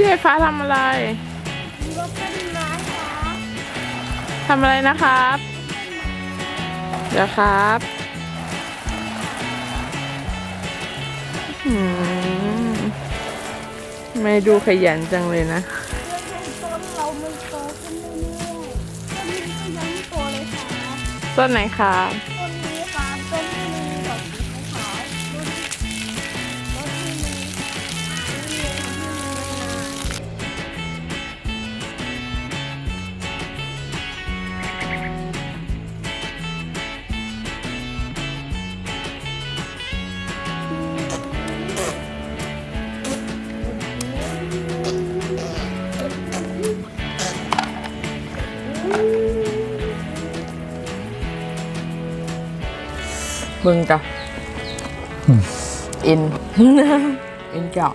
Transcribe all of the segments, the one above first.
พี่ไฟฟ้าทำอะไรรถต้นไม้ครับทำอะไรนะครับ เดี๋ยวครับอืมไม่ดูขยันจังเลยนะ เรื่องต้นเรามันโตขึ้นเรื่อยๆต้นนี้ก็ยังไม่โตเลยครับต้นไหนครับต้นนี้ครับ เบิ่งจ้ะอิน อินเจาะ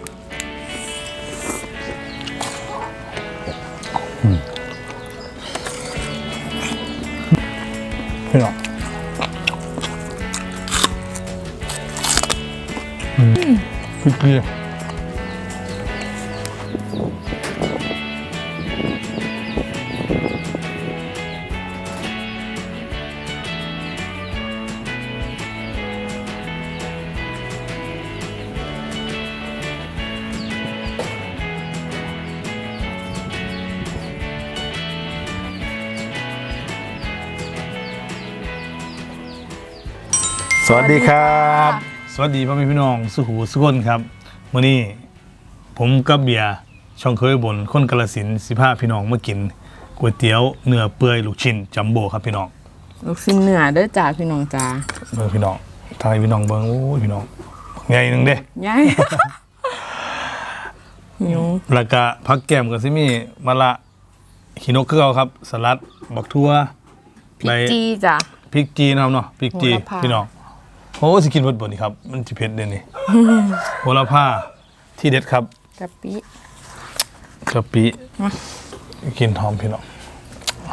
พี่น้องอืมพริกเกลือ วัสดีครับ สวัสดีพ่อแม่พี่น้องสุขูสุคนครับมื่อนี้ผมกับเบียร์ช่องเคยบนคนกาลสินธุ์สิพาพี่น้องมากินก๋วยเตี๋ยวเนื้อเปื่อยลูกชิ้นจัมโบ้ครับพี่น้องลูกชิ้นเนื้อเด้อจ้าพี่น้องจ้าเบิ่งพี่น้องทายพี่น้องเบิ่งโอ้ยพี่น้องใหญ่หนึงเด้ย้ายหิวแล้วก็ผักแก้มกับซิมีมะละหินกคือเอาครับ สลัดบักทั่วพริกจีจ้ะพริกจีนะครับเนาะพริกจีโหระพาพี่น้อง โอ้สิกินเบิดบ่นี่ครับ มันสิเผ็ดเด่นนี่โหระพาที่เด็ดครับกะปิกะปิกินหอมพี่น้อง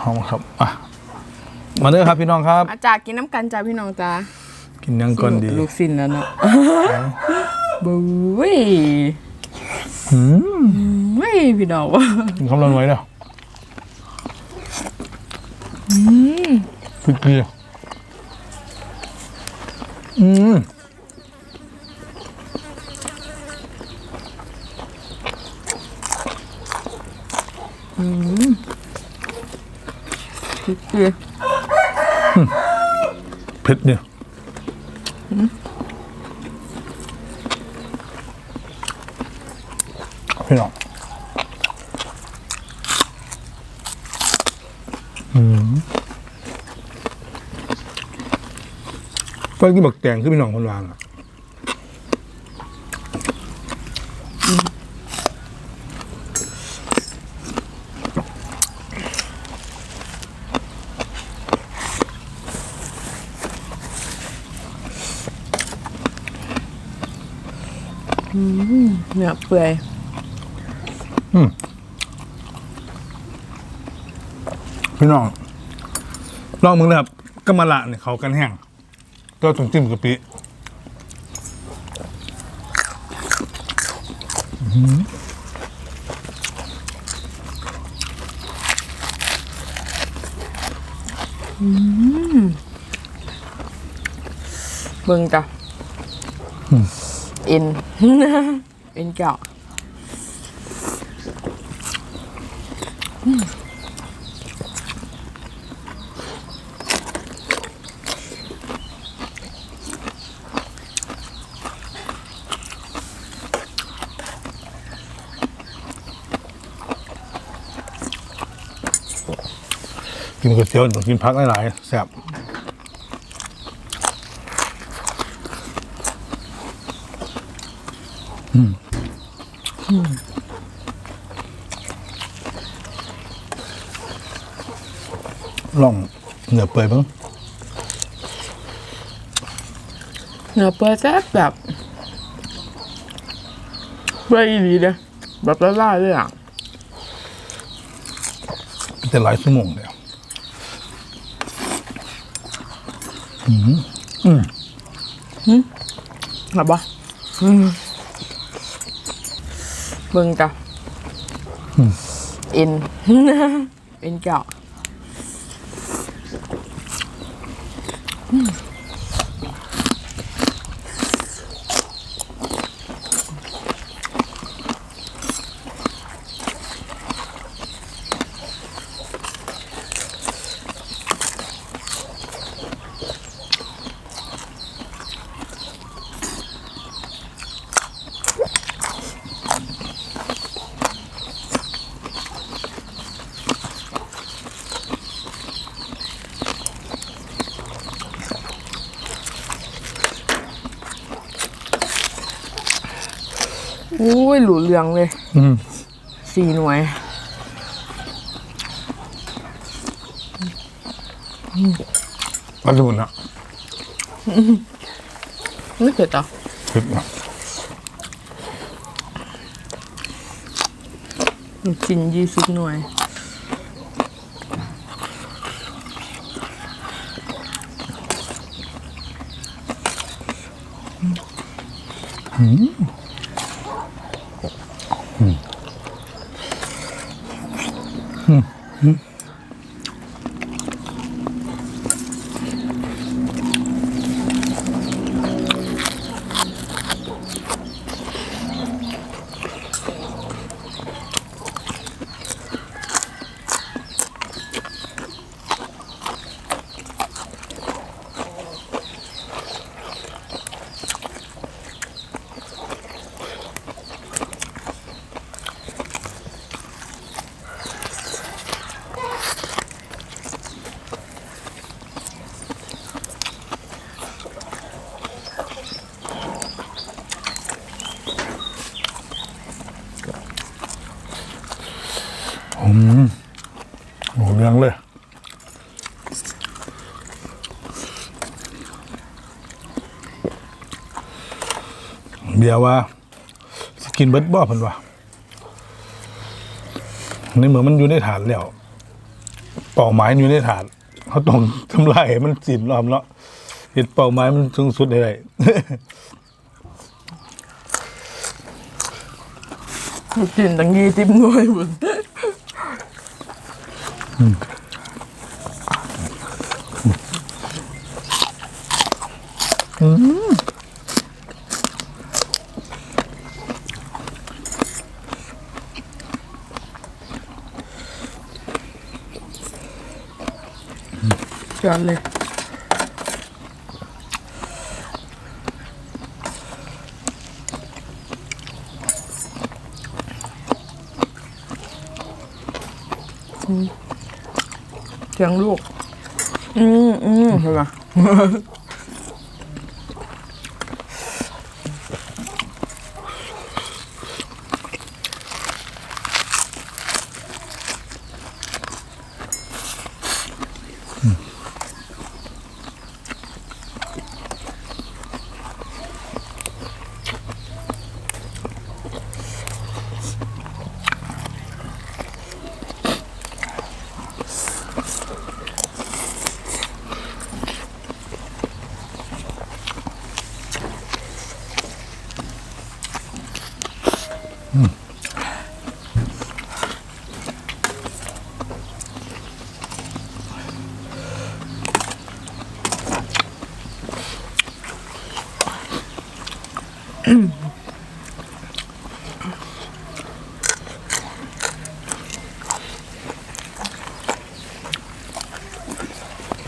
หอมครับอะมาเด้อครับพี่น้องครับ อาจารย์กินน้ำกันจ้าพี่น้องจ้ากินยังก่อนดีลูกชิ้นแล้วเนาะบุ้ยอืมบุ้ยพี่น้องกินคำร้อนไว้เด้อพริกเกลืออืมพริกเกลือ เผ็ดเนี่ยพี่น้อง อืมเพิ่นกินบักแตงคือพี่น้องคนวางอะเนื้อเปื่อยพี่น้องลองมึงเลยครับกะมะละเนี่ยเขากันแห้ง ก็ต้องจิ้มกะปิอื้อหือเบิ่งจ้ะอินอินเจาะ นก๋วยเตี๋ยวต้องกินพักหลายๆแซ่บลองเนื้อเปื่อยบ้างเนื้อเปื่อยแซ่บแบบเปื่อยอีหลีเด้อแบบละลายเลยอะแต่หลายชั่วโมงแล้ อืมอืมอืมหลับบ่อืมเบิ่งจ้ะมอินอินเก่าะ หลูเหลืองเลยอืมสี่หน่วยปลาสมุนอะไม่เผ็ดอะเผ็ดนะลูกชิ้นยี่สิบหน่วย อื เบียร์ว่าสกินเบิร์ดบ่เพิ่นว่าในเมื่อมันอยู่ในฐานแล้วเป่าไม้อยู่ในฐานเขาต้องทำลายให้มันสิ้นรอบเนาะเห็ดเป่าไม้มันสูงสุดได้ลูกชิ้นตั้งยี่สิบหน่วยหม ดจอดเลยเสียงลูก อืมอืมใช่ปะ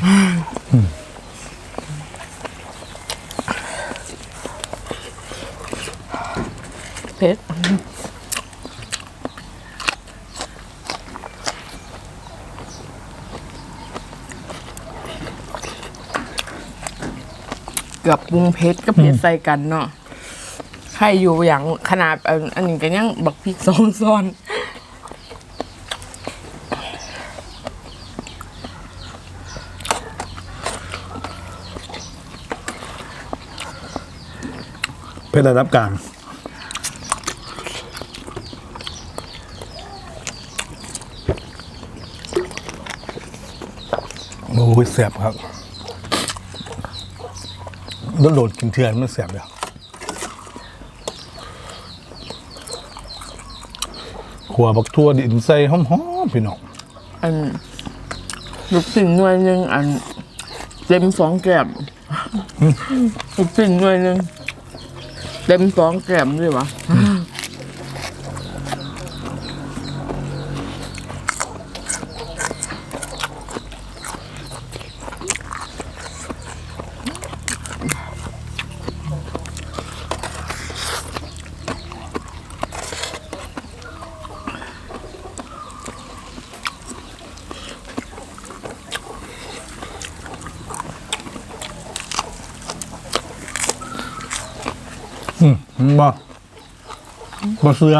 เผ็ดเกือบปรุงเผ็ดก็เผ็ดใส่กันเนาะใครอยู่อย่างขนาดอันอันนี้ก็ยังบักพริกสองซ้อน เป็นระดับกลางโอ้ยแสบครับโดดๆกินเทือนมันแสบเลยขัวบักทั่วดินใส่หอมๆพี่น้องอันลูกสิ่งหน่วยหนึ่งอันเต็มสองแก้มลูกสิ่งหน่วยหนึ่ง เต็มสองแก้มเลยวะ อืม บ่บ่เสือ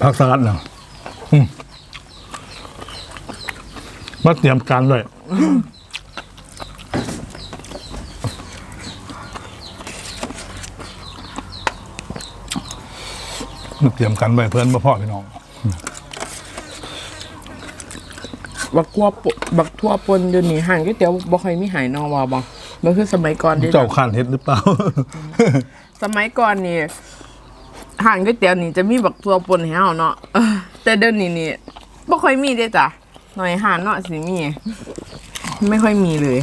ผักสลัดเนาะมาเตรียมการด้วยมาเตรียมกันไว้เพื่อนบ่พ่อพี่น้อง บักทั่วปบักทั่วปนเดี๋ยวนี้ห่างก๋วยเตี๋ยวบ่ค่อยมีหายนอว่าบ่ มันคือสมัยก่อนเดิเจ้าข้านเฮ็ดหรือเปล่า สมัยก่อนนี่ห่างก๋วยเตี๋ยวนี่จะมีบักทั่วปนให้เฮาเนาะเออแต่เดี๋ยวนี้นี่บ่ค่อยมีเด้จ้ะหน่อยห่านเนาะสิมี ไม่ค่อยมีเลย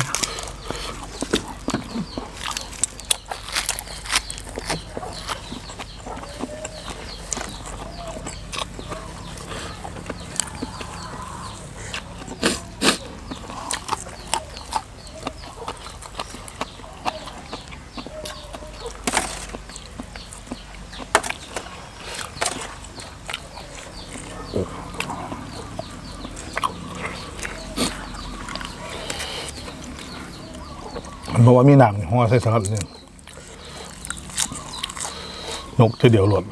เพราะว่ามีหนังหัวใส่สลัดนี่นกทีเดียวหลด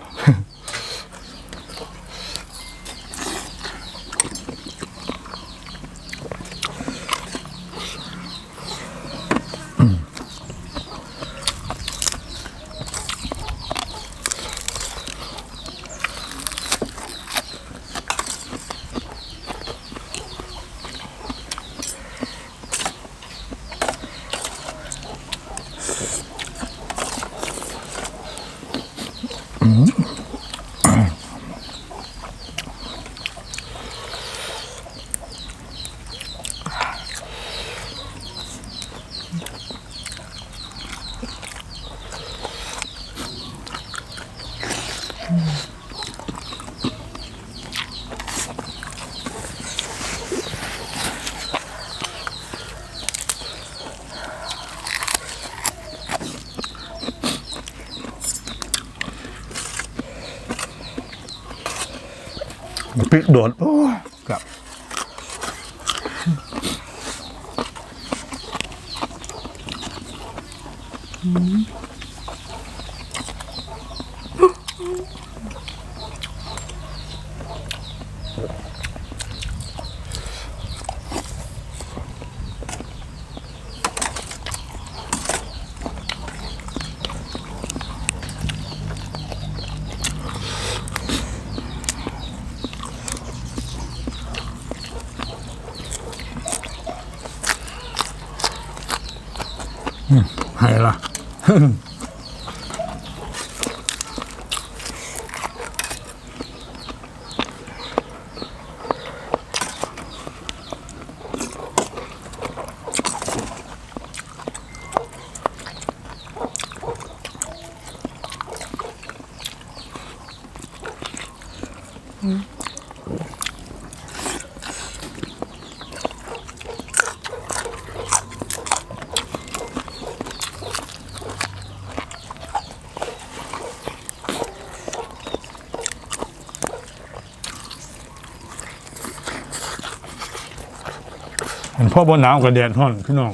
ปิกโดดโอ้ยกับให้ละ เห็นพ่อบนหนาวกับแดดห้อนพี่น้อง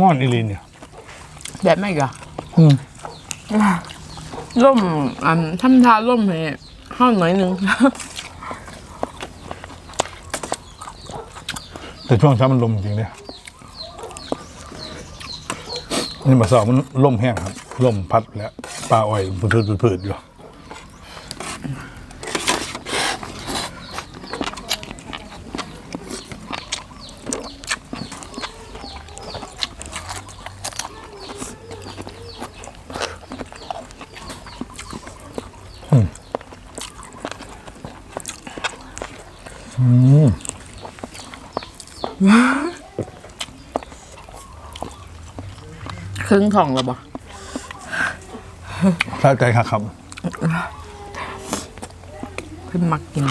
ง่อนอีลีเนี่ยแดดไม่กะอืมร่มอันทำทาร่มให้ ห้าหน่อยหนึง แต่ช่วงเช้ามันลมจริงเนี่ยนี่มาสอบมันลมแห้งครับลมพัดแล้วปลาอ้อยพืดพืดๆอยู่ เครึ่งของแล้วบ่ถ้าใจครับครับ เพิ่นมักกิน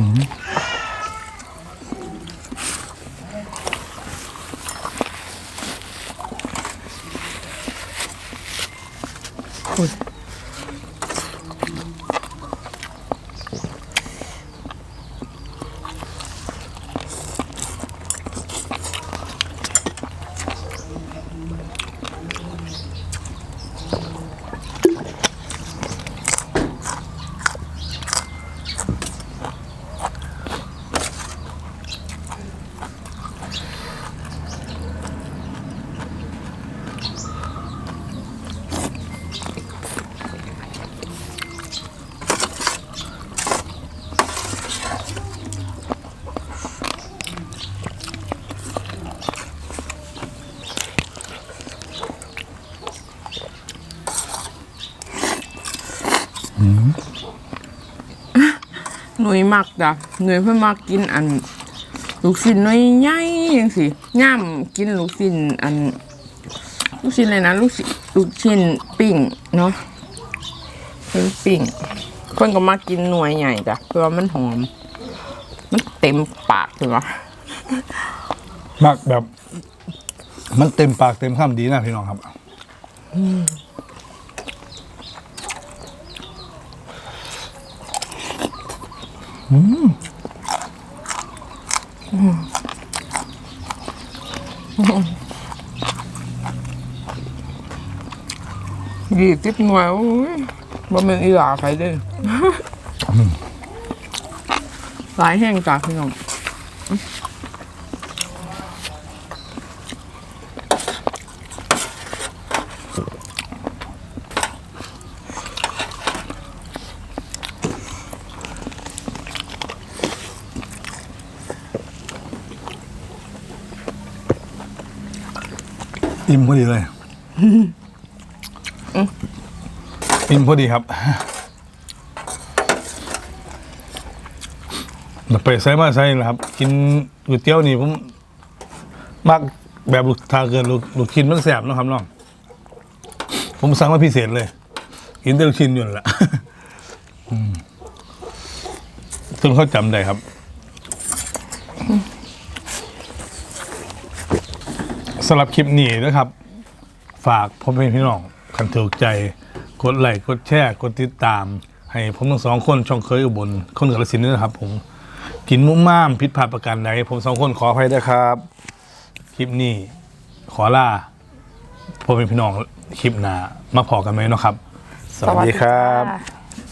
มักจ้ะหนุ่ยเพิ่นมักกินอัน ลูกชิ้นน้อยใหญ่จังสิย่ามกินลูกชิ้นอัน ลูกชิ้นอะไรนะลูกชิ้นลูกชิ้นปิ้งเนาะเป็นปิ้งเพิ่นก็มากินหน่วยใหญ่จ้ะเพราะว่ามันหอม มันเต็มปากเลยวะมากแบบ มันเต็มปากเต็มคำดีนะพี่น้องครับ ยี่สิบหน่วยโอ้ยบ่แม่นอีหลาใครเด้อหลายแห้งจ้ะพี่น้อง พอดีเลยอิ่มพอดีครับแบบไปใส่มาใส่นะครับ กินก๋วยเตี๋ยวนี่ผมมักแบบลูกทาเกินลูกลูกชิ้นมันแสบเนาะครับน้องผมสั่งมาพิเศษเลย กินแต่ลูกชิ้นอยู่นั่นแหละอืมซึ่งเขาจำได้ครับ สำหรับคลิปนี้นะครับ ฝากพ่อแม่พี่น้องคันถูกใจ กดไลค์กดแชร์กดติดตาม ให้ผมทั้งสองคนช่องเคยอุบลคนกระสินธุ์ด้วยนะครับ ผมกินมุมม่ามผิดพลาดประการใดผมสองคนขออภัยด้วยครับ คลิปนี้ขอลาพ่อแม่พี่น้องคลิปหน้ามาพอกันไหมเนาะครับ สวัสดีครับจ้า